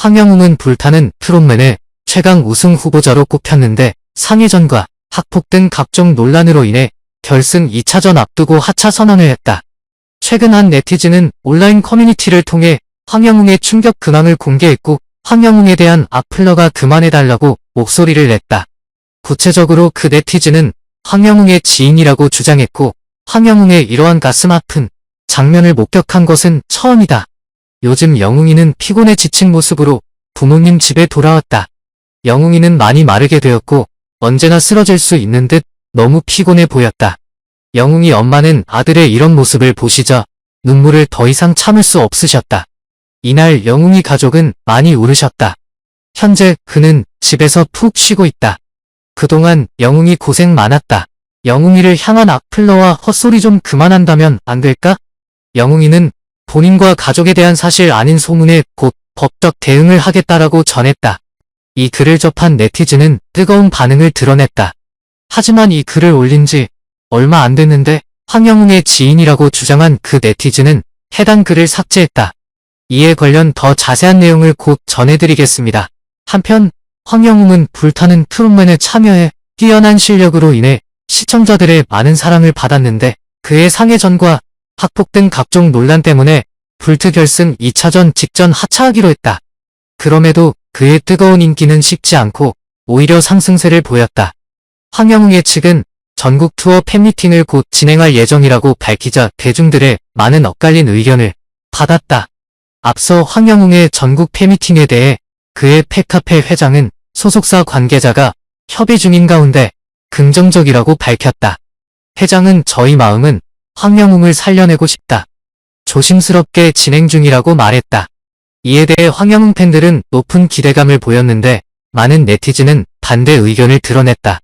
황영웅은 불타는 트롯맨의 최강 우승 후보자로 꼽혔는데 상해전과 학폭 등 각종 논란으로 인해 결승 2차전 앞두고 하차 선언을 했다. 최근 한 네티즌은 온라인 커뮤니티를 통해 황영웅의 충격 근황을 공개했고 황영웅에 대한 악플러가 그만해달라고 목소리를 냈다. 구체적으로 그 네티즌은 황영웅의 지인이라고 주장했고 황영웅의 이러한 가슴 아픈 장면을 목격한 것은 처음이다. 요즘 영웅이는 피곤해 지친 모습으로 부모님 집에 돌아왔다. 영웅이는 많이 마르게 되었고 언제나 쓰러질 수 있는 듯 너무 피곤해 보였다. 영웅이 엄마는 아들의 이런 모습을 보시자 눈물을 더 이상 참을 수 없으셨다. 이날 영웅이 가족은 많이 울으셨다. 현재 그는 집에서 푹 쉬고 있다. 그동안 영웅이 고생 많았다. 영웅이를 향한 악플러와 헛소리 좀 그만한다면 안 될까? 영웅이는 본인과 가족에 대한 사실 아닌 소문에 곧 법적 대응을 하겠다라고 전했다. 이 글을 접한 네티즌은 뜨거운 반응을 드러냈다. 하지만 이 글을 올린 지 얼마 안 됐는데 황영웅의 지인이라고 주장한 그 네티즌은 해당 글을 삭제했다. 이에 관련 더 자세한 내용을 곧 전해드리겠습니다. 한편 황영웅은 불타는 트롯맨에 참여해 뛰어난 실력으로 인해 시청자들의 많은 사랑을 받았는데 그의 상해전과 학폭 등 각종 논란 때문에 불트 결승 2차전 직전 하차하기로 했다. 그럼에도 그의 뜨거운 인기는 식지 않고 오히려 상승세를 보였다. 황영웅의 측은 전국 투어 팬미팅을 곧 진행할 예정이라고 밝히자 대중들의 많은 엇갈린 의견을 받았다. 앞서 황영웅의 전국 팬미팅에 대해 그의 팬카페 회장은 소속사 관계자가 협의 중인 가운데 긍정적이라고 밝혔다. 회장은 저희 마음은 황영웅을 살려내고 싶다. 조심스럽게 진행 중이라고 말했다. 이에 대해 황영웅 팬들은 높은 기대감을 보였는데 많은 네티즌은 반대 의견을 드러냈다.